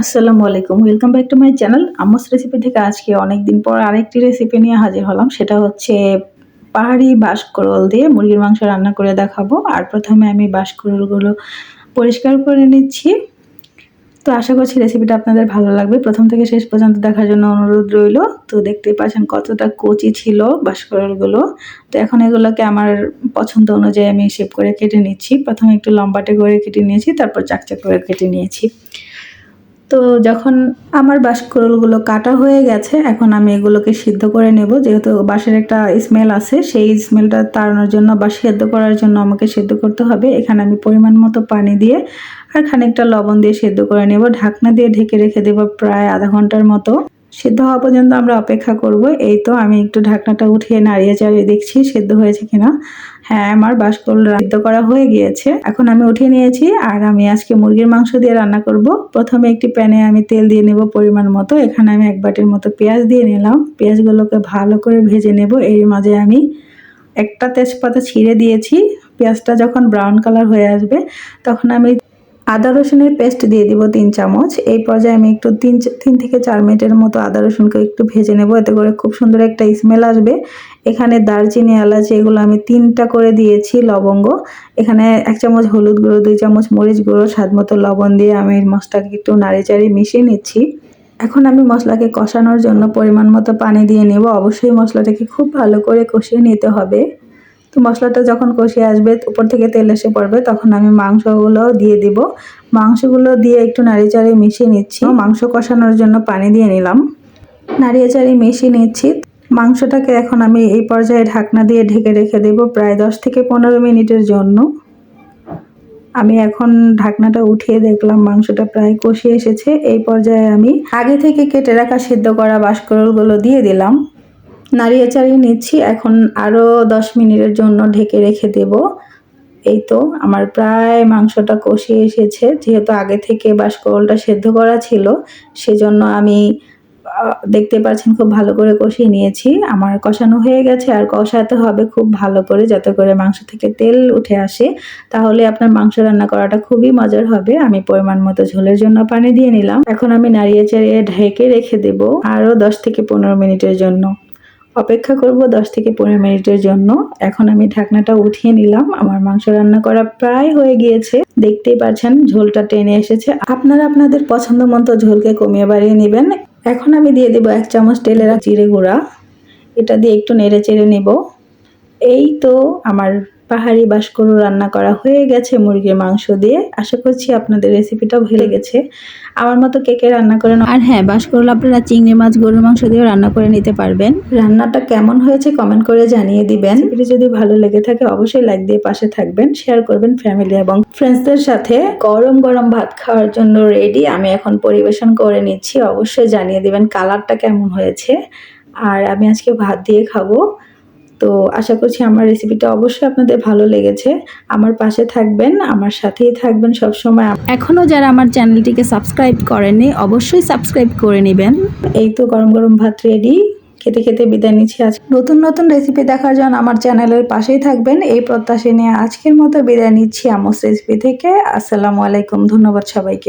আসসালামু আলাইকুম। Welcome back to my channel আমস recipe থেকে আজকে অনেক দিন পর আরেকটি রেসিপি নিয়ে হাজির হলাম। সেটা হচ্ছে পাহাড়ি বাঁশকরল দিয়ে মুরগির মাংস রান্না করে দেখাবো। আর প্রথমে আমি বাঁশকরলগুলো পরিষ্কার করে নিচ্ছি। তো আশা করছি রেসিপিটা আপনাদের ভালো লাগবে। প্রথম থেকে শেষ পর্যন্ত দেখার জন্য অনুরোধ রইল। তো দেখতেই পাচ্ছেন কতটা কচি ছিল বাঁশকরলগুলো। তো এখন এগুলোকে আমার পছন্দ অনুযায়ী আমি শেপ করে কেটে নিচ্ছি। প্রথমে একটু লম্বাটে করে কেটে নিয়েছি, তারপর চাকচাক করে কেটে নিয়েছি। তো যখন আমার বাঁশকুড়ুলগুলো কাটা হয়ে গেছে, এখন আমি এগুলোকে সিদ্ধ করে নেব। যেহেতু বাঁশের একটা স্মেল আছে, সেই স্মেলটা তাড়ানোর জন্য বা সেদ্ধ করার জন্য আমাকে সেদ্ধ করতে হবে। এখানে আমি পরিমাণ মতো পানি দিয়ে আর খানিকটা লবণ দিয়ে সেদ্ধ করে নেব। ঢাকনা দিয়ে ঢেকে রেখে দেব প্রায় আধা ঘণ্টার মতো। সেদ্ধ হওয়া পর্যন্ত আমরা অপেক্ষা করব। এই তো আমি একটু ঢাকনাটা উঠিয়ে নাড়িয়ে চাড়িয়ে দেখছি সেদ্ধ হয়েছে কিনা। হ্যাঁ আমার বাসকল সিদ্ধ করা হয়ে গিয়েছে। এখন আমি উঠিয়ে নিয়েছি আর আমি আজকে মুরগির মাংস দিয়ে রান্না করব। প্রথমে একটি প্যানে আমি তেল দিয়ে নেব পরিমাণ মতো। এখানে আমি এক বাটির মতো পেঁয়াজ দিয়ে নিলাম। পেঁয়াজগুলোকে ভালো করে ভেজে নেব। এর মাঝে আমি একটা তেজপাতা ছিঁড়ে দিয়েছি। পেঁয়াজটা যখন ব্রাউন কালার হয়ে আসবে, তখন আমি আদা রসুনের পেস্ট দিয়ে দিব তিন চামচ। এই পর্যায়ে আমি একটু তিন তিন থেকে চার মিনিটের মতো আদা রসুনকে একটু ভেজে নেব, এতে করে খুব সুন্দর একটা স্মেল আসবে। এখানে দারচিনি, এলাচি এগুলো আমি তিনটা করে দিয়েছি লবঙ্গ। এখানে এক চামচ হলুদ গুঁড়ো, দুই চামচ মরিচ গুঁড়ো, স্বাদ মতো লবণ দিয়ে আমি মশলাকে একটু নাড়ি চাড়ি মিশিয়ে নিচ্ছি। এখন আমি মশলাকে কষানোর জন্য পরিমাণ মতো পানি দিয়ে নেব। অবশ্যই মশলাটাকে খুব ভালো করে কষিয়ে নিতে হবে। তো মশলাটা যখন কষিয়ে আসবে, উপর থেকে তেল এসে পড়বে, তখন আমি মাংসগুলো দিয়ে দিব। মাংসগুলো দিয়ে একটু নাড়িয়ে মিশিয়ে নিচ্ছি। মাংস কষানোর জন্য পানি দিয়ে নিলাম। নাড়িয়ে চাড়িয়ে মিশিয়ে নিচ্ছি। মাংসটাকে এখন আমি এই পর্যায়ে ঢাকনা দিয়ে ঢেকে রেখে দেব প্রায় দশ থেকে পনেরো মিনিটের জন্য। আমি এখন ঢাকনাটা উঠিয়ে দেখলাম মাংসটা প্রায় কষিয়ে এসেছে। এই পর্যায়ে আমি আগে থেকে কেটে রাখা সিদ্ধ করা বাঁশকরলগুলো দিয়ে দিলাম। নাড়িয়ে চাড়িয়ে নিচ্ছি। এখন আরও দশ মিনিটের জন্য ঢেকে রেখে দেব। এই তো, আমার প্রায় মাংসটা কষিয়ে এসেছে। যেহেতু আগে থেকে বাসকরলটা সেদ্ধ করা ছিল, সেজন্য আমি দেখতে পাচ্ছেন খুব ভালো করে কষিয়ে নিয়েছি। আমার কষানো হয়ে গেছে, আর কষাতে হবে খুব ভালো করে যাতে করে মাংস থেকে তেল উঠে আসে। তাহলে আপনার মাংস রান্না করাটা খুবই মজার হবে। আমি পরিমাণ মতো ঝোলের জন্য পানি দিয়ে নিলাম। এখন আমি নাড়িয়ে চাড়িয়ে ঢেকে রেখে দেব আরও দশ থেকে পনেরো মিনিটের জন্য। অপেক্ষা করব দশ থেকে পনেরো মিনিটের জন্য। এখন আমি ঢাকনাটা উঠিয়ে নিলাম। আমার মাংস রান্না করা প্রায় হয়ে গিয়েছে। দেখতেই পাচ্ছেন, ঝোলটা টেনে এসেছে। আপনারা আপনাদের পছন্দ মতো ঝোলকে কমিয়ে বাড়িয়ে নেবেন। এখন আমি দিয়ে দেবো এক চামচ টেলেরা জিরে গুঁড়া। এটা দিয়ে একটু নেড়ে চেড়ে নেব। এই তো আমার পাহাড়ি বাসকরু রান্না করা হয়ে গেছে মুরগির মাংস দিয়ে। আশা করছি আপনাদের রেসিপিটা ভালো গেছে আমার মতো কেকে রান্না করে আর হ্যাঁ বাসকরুল আপনারা চিংড়ি মাছ গরুর মাংস দিয়েও রান্না করে নিতে পারবেন। রান্নাটা কেমন হয়েছে কমেন্ট করে জানিয়ে দিবেন। রেসিপিটি যদি ভালো লেগে থাকে অবশ্যই লাইক দিয়ে পাশে থাকবেন শেয়ার করবেন ফ্যামিলি এবং ফ্রেন্ডসদের সাথে। গরম গরম ভাত খাওয়ার জন্য রেডি আমি এখন পরিবেশন করে নিচ্ছি। অবশ্যই জানিয়ে দিবেন কালারটা কেমন হয়েছে। আর আমি আজকে ভাত দিয়ে খাব। তো আশা করছি আমার রেসিপিটা অবশ্যই আপনাদের ভালো লেগেছে। আমার পাশে থাকবেন, আমার সাথেই থাকবেন সব সময় এখনও যারা আমার চ্যানেলটিকে সাবস্ক্রাইব করেনি অবশ্যই সাবস্ক্রাইব করে নেবেন। এই তো গরম গরম ভাত রেডি খেতে খেতে বিদায় নিচ্ছি আজ। নতুন নতুন রেসিপি দেখার জন্য আমার চ্যানেলের পাশেই থাকবেন। এই প্রত্যাশা নিয়ে আজকের মতো বিদায় নিচ্ছি আমস রেসিপি থেকে। আসসালামু আলাইকুম, ধন্যবাদ সবাইকে।